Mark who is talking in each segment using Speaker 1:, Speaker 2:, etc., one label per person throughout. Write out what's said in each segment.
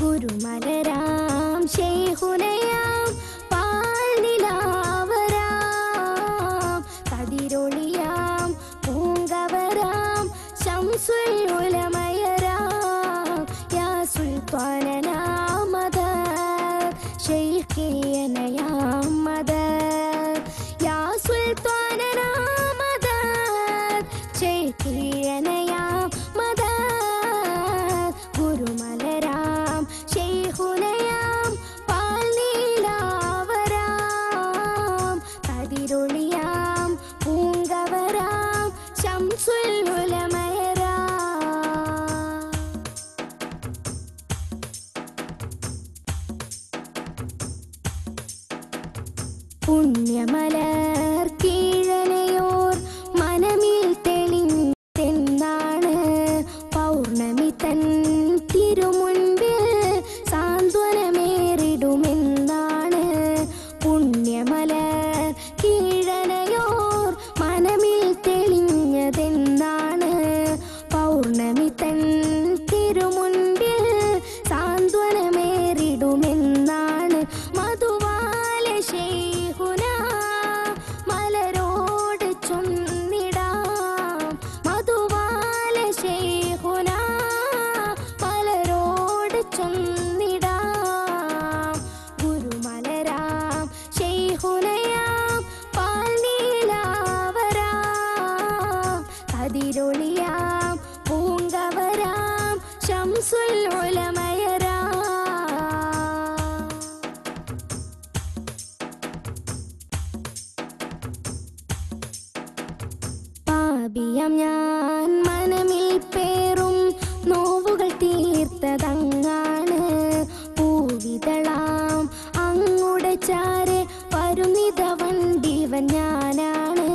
Speaker 1: ഗുരുമലരാം ശേഹുലയാം പാൽനിലാവരാം കതിരൊളിയാം പൂങ്കവരാം ശംസുലമയരാം യാ സുൽത്താനാമത ശൈഖിയനയാമത യാ സുൽത്താനാമത ശൈഖിയനയാം പുണ്യമലർക്കേ എല്ലാം ഞാൻ മനമിൽ പേറും. നോവുകൾ തീർത്തതങ്ങാണ്. പൂവിതളാം. അങ്ങുടെ ചാരെ വരുന്നിത വണ്ടിവൻ ഞാനാണ്.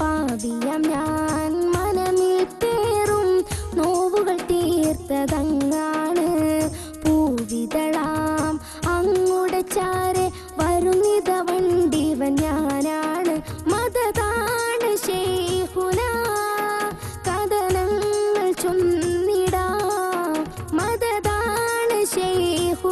Speaker 1: പാവിയം ഞാൻ മനമിൽ പേറും. നോവുകൾ തീർത്തതങ്ങ